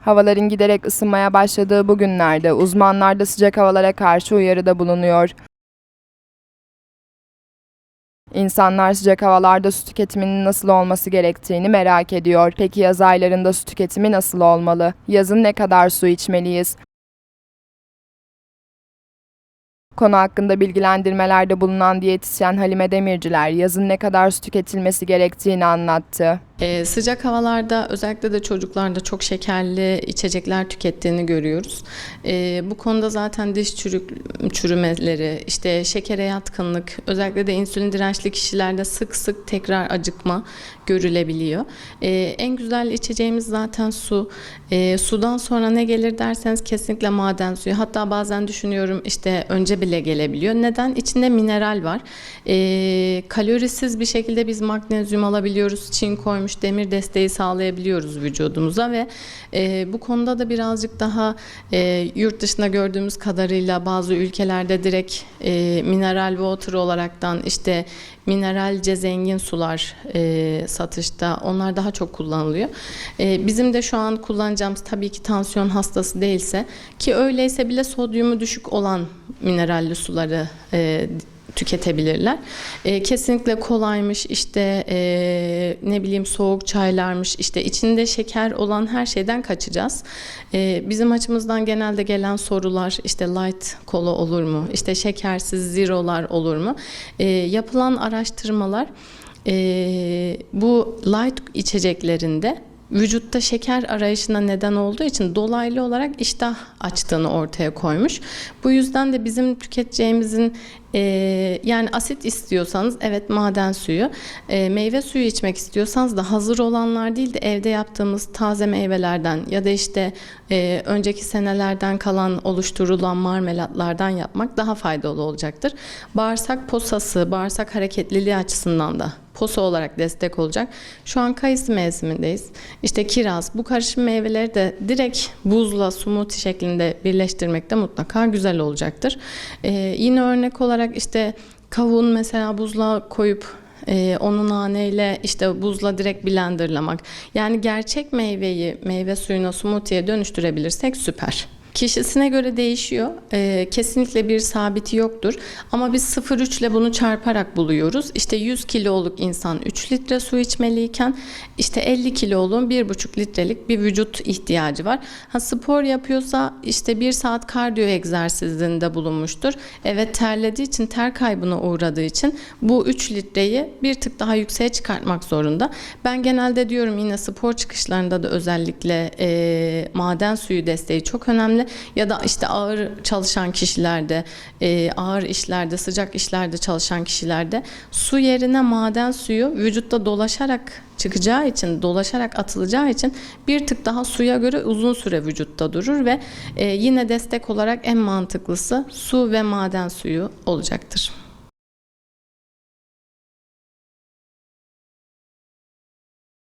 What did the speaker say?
Havaların giderek ısınmaya başladığı bu günlerde uzmanlar da sıcak havalara karşı uyarıda bulunuyor. İnsanlar sıcak havalarda su tüketiminin nasıl olması gerektiğini merak ediyor. Peki yaz aylarında su tüketimi nasıl olmalı? Yazın ne kadar su içmeliyiz? Konu hakkında bilgilendirmelerde bulunan diyetisyen Halime Demirciler yazın ne kadar su tüketilmesi gerektiğini anlattı. Ee, sıcak havalarda özellikle de çocuklarda çok şekerli içecekler tükettiğini görüyoruz. Ee, bu konuda zaten diş çürük, çürümeleri, işte şekere yatkınlık, özellikle de insülin dirençli kişilerde sık sık tekrar acıkma görülebiliyor. Ee, en güzel içeceğimiz zaten su. Ee, sudan sonra ne gelir derseniz kesinlikle maden suyu. Hatta bazen düşünüyorum işte önce bile gelebiliyor. Neden? İçinde mineral var. Ee, kalorisiz bir şekilde biz magnezyum alabiliyoruz. Çin koymuş demir desteği sağlayabiliyoruz vücudumuza ve e, bu konuda da birazcık daha e, yurt dışında gördüğümüz kadarıyla bazı ülkelerde direkt e, mineral water olaraktan işte mineralce zengin sular e, satışta onlar daha çok kullanılıyor. E, bizim de şu an kullanacağımız tabii ki tansiyon hastası değilse ki öyleyse bile sodyumu düşük olan mineralli suları e, tüketebilirler. E, kesinlikle kolaymış işte e, ne bileyim soğuk çaylarmış işte içinde şeker olan her şeyden kaçacağız. E, bizim açımızdan genelde gelen sorular işte light kola olur mu? İşte şekersiz zero'lar olur mu? E, yapılan araştırmalar e, bu light içeceklerinde vücutta şeker arayışına neden olduğu için dolaylı olarak iştah açtığını ortaya koymuş. Bu yüzden de bizim tüketeceğimizin e, yani asit istiyorsanız evet maden suyu, e, meyve suyu içmek istiyorsanız da hazır olanlar değil de evde yaptığımız taze meyvelerden ya da işte e, önceki senelerden kalan oluşturulan marmelatlardan yapmak daha faydalı olacaktır. Bağırsak posası, bağırsak hareketliliği açısından da posa olarak destek olacak. Şu an kayısı mevsimindeyiz. İşte kiraz, bu karışım meyveleri de direkt buzla smoothie şeklinde birleştirmek de mutlaka güzel olacaktır. Ee, yine örnek olarak işte kavun mesela buzluğa koyup ee, onu naneyle işte buzla direkt blenderlamak. Yani gerçek meyveyi meyve suyuna smoothie'ye dönüştürebilirsek süper. Kişisine göre değişiyor. Ee, kesinlikle bir sabiti yoktur. Ama biz 0,3 ile bunu çarparak buluyoruz. İşte 100 kiloluk insan 3 litre su içmeliyken işte 50 kiloluğun 1,5 litrelik bir vücut ihtiyacı var. Ha spor yapıyorsa işte 1 saat kardiyo egzersizinde bulunmuştur. Evet terlediği için ter kaybına uğradığı için bu 3 litreyi bir tık daha yükseğe çıkartmak zorunda. Ben genelde diyorum yine spor çıkışlarında da özellikle e, maden suyu desteği çok önemli ya da işte ağır çalışan kişilerde, e, ağır işlerde, sıcak işlerde çalışan kişilerde su yerine maden suyu vücutta dolaşarak çıkacağı için, dolaşarak atılacağı için bir tık daha suya göre uzun süre vücutta durur ve e, yine destek olarak en mantıklısı su ve maden suyu olacaktır.